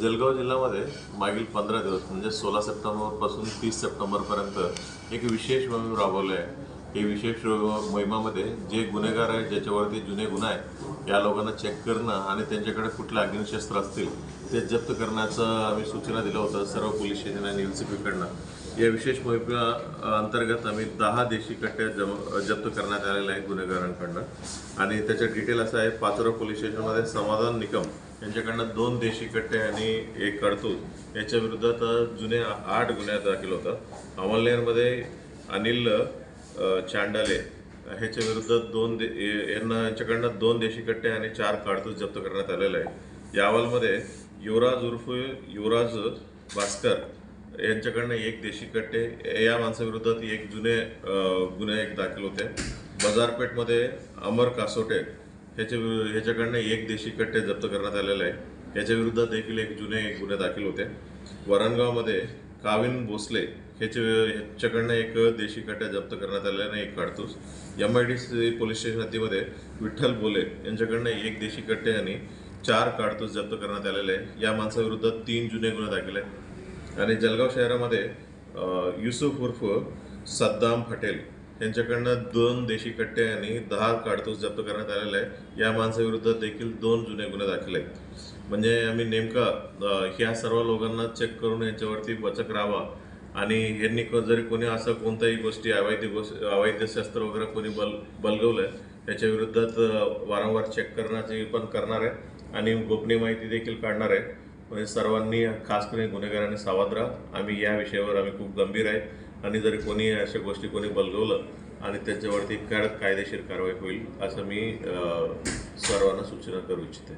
जळगाव जिल्ह्यामध्ये मागील पंधरा दिवस म्हणजे सोळा सप्टेंबरपासून तीस सप्टेंबरपर्यंत एक विशेष मोहीम राबवली आहे ही विशेष मोहिमामध्ये जे गुन्हेगार आहेत ज्याच्यावरती जुने गुन्हा आहे या लोकांना चेक करणं आणि त्यांच्याकडे कुठले अग्निशस्त्र असतील ते जप्त करण्याचं आम्ही सूचना दिलं होतं सर्व पोलीस स्टेशन आणि एल सी पीकडनं या विशेष मोहिमा अंतर्गत आम्ही दहा देशी कट्ट्या जम जप्त करण्यात आलेल्या आहेत गुन्हेगारांकडनं. आणि त्याचं डिटेल असं आहे पाचोरा पोलीस स्टेशनमध्ये समाधान निकम यांच्याकडनं दोन देशी कट्टे आणि एक कडतूस याच्या विरोधात जुने आठ गुन्ह्यात दाखल होतात. अमलनेरमध्ये अनिल चांडाले ह्याच्या विरुद्ध दोन दे यांना यांच्याकडनं दोन देशी कट्टे आणि चार काडतूस जप्त करण्यात आलेले आहे यावलमध्ये युवराज उर्फ युवराज भास्कर यांच्याकडनं एक देशी कट्टे या माणसाविरोधात एक जुने गुन्हे एक दाखल होते. बाजारपेठमध्ये अमर कासोटे ह्याच्या ह्याच्याकडनं एक देशी कट्टे जप्त करण्यात आलेले आहे. याच्या विरुद्ध देखील एक जुने गुन्हे दाखल होते. वरणगावमध्ये काविन भोसले ह्याच्या ह्याच्याकडनं एक देशी कट्ट्या जप्त करण्यात आलेला एक काडतूस. M I D C police station हद्दीमध्ये Vitthal Bole यांच्याकडनं एक देशी कट्टे आणि चार काडतूस जप्त करण्यात आलेले आहे. या माणसाविरुद्ध तीन जुने गुन्हे दाखल आहेत. आणि जळगाव शहरामध्ये युसुफ उर्फ सद्दाम पटेल त्यांच्याकडनं दोन देशी कट्टे आणि दहा काडतूस जप्त करण्यात आलेलं आहे या माणसाविरुद्ध देखील दोन जुने गुन्हे दाखल आहेत. म्हणजे आम्ही नेमका ह्या सर्व लोकांना चेक करून यांच्यावरती बचक राहावा. आणि यांनी जरी कोणी असं कोणत्याही गोष्टी अवैध गोष्ट अवैध शस्त्र वगैरे कोणी बल बलगवलं त्याच्या विरुद्धात वारंवार चेक करण्याची पण करणार आहे. आणि गोपनीय माहिती देखील काढणार आहे. म्हणजे सर्वांनी खास करून गुन्हेगारांनी सावध राहा. आम्ही या विषयावर आम्ही खूप गंभीर आहे. आणि जरी कोणी अशा गोष्टी कोणी बलगवलं आणि त्यांच्यावरती कडक कायदेशीर कारवाई होईल असं मी सर्वांना सूचना करू इच्छिते.